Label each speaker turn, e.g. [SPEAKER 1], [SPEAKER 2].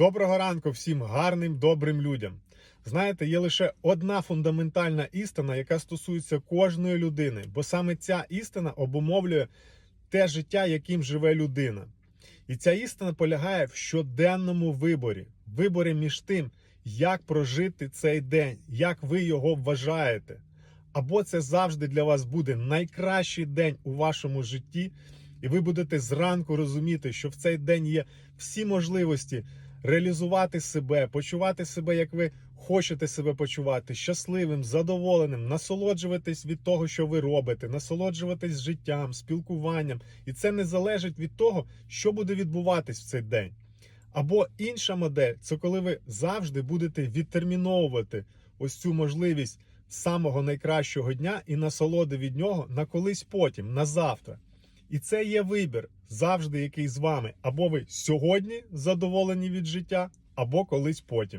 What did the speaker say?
[SPEAKER 1] Доброго ранку всім гарним, добрим людям. Знаєте, є лише одна фундаментальна істина, яка стосується кожної людини, бо саме ця істина обумовлює те життя, яким живе людина. І ця істина полягає в щоденному виборі, виборі між тим, як прожити цей день, як ви його вважаєте. Або це завжди для вас буде найкращий день у вашому житті, і ви будете зранку розуміти, що в цей день є всі можливості реалізувати себе, почувати себе, як ви хочете себе почувати, щасливим, задоволеним, насолоджуватись від того, що ви робите, насолоджуватись життям, спілкуванням. І це не залежить від того, що буде відбуватись в цей день. Або інша модель це коли ви завжди будете відтерміновувати ось цю можливість самого найкращого дня і насолоди від нього на колись потім, на завтра. І це є вибір завжди, який з вами. Або ви сьогодні задоволені від життя, або колись потім.